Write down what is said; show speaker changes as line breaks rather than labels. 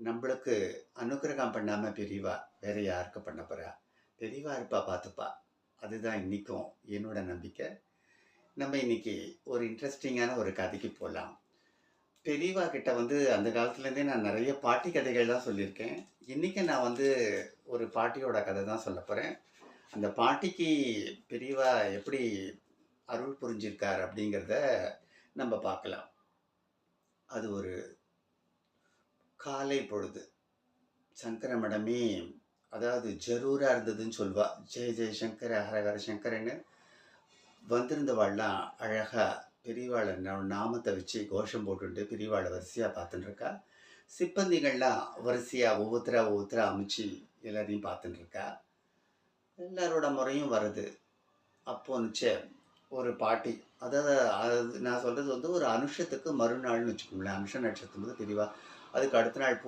நம்மளுக்கு அனுக்கிரகம் பண்ணாமல் பெரியவா வேற யாருக்கு பண்ண போகிறா பெரியவா இருப்பா பார்த்துப்பா. அதுதான் இன்றைக்கும் என்னோட நம்பிக்கை. நம்ம இன்றைக்கி ஒரு இன்ட்ரெஸ்டிங்கான ஒரு கதைக்கு போகலாம் பெரியவா கிட்ட வந்து அந்த காலத்துலேருந்தே நான் நிறைய பாட்டி கதைகள் தான் சொல்லியிருக்கேன். இன்றைக்கி நான் வந்து ஒரு பாட்டியோட கதை தான் சொல்ல போகிறேன் அந்த பாட்டிக்கு பெரியவா எப்படி அருள் புரிஞ்சிருக்கார் அப்படிங்கிறத நம்ம பார்க்கலாம். அது ஒரு காலை பொழுது. சங்கர மடமே அதாவது ஜரூராக இருந்ததுன்னு சொல்வா. ஜெய ஜெயசங்கர் ஹரஹர சங்கரன்னு வந்திருந்தவாள்லாம் அழகாக பெரியவாளை நாமத்தை வச்சு கோஷம் போட்டுட்டு பெரியவாளை வரிசையாக பார்த்துட்டுருக்கா சிப்பந்திகள்லாம் வரிசையாக ஒவ்வொருத்தரா ஒவ்வொருத்தரா அமைச்சு எல்லாரையும் பார்த்துட்டுருக்கா எல்லாரோட முறையும் வருது. அப்போ வந்துச்சு ஒரு பாட்டி. அதாவது அது நான் சொல்கிறது வந்து ஒரு அனுஷத்துக்கு மறுநாள்னு வச்சுக்கோங்களேன். அனுஷ நட்சத்திரம் வந்து தெளிவாக அதுக்கு அடுத்த நாள் பூ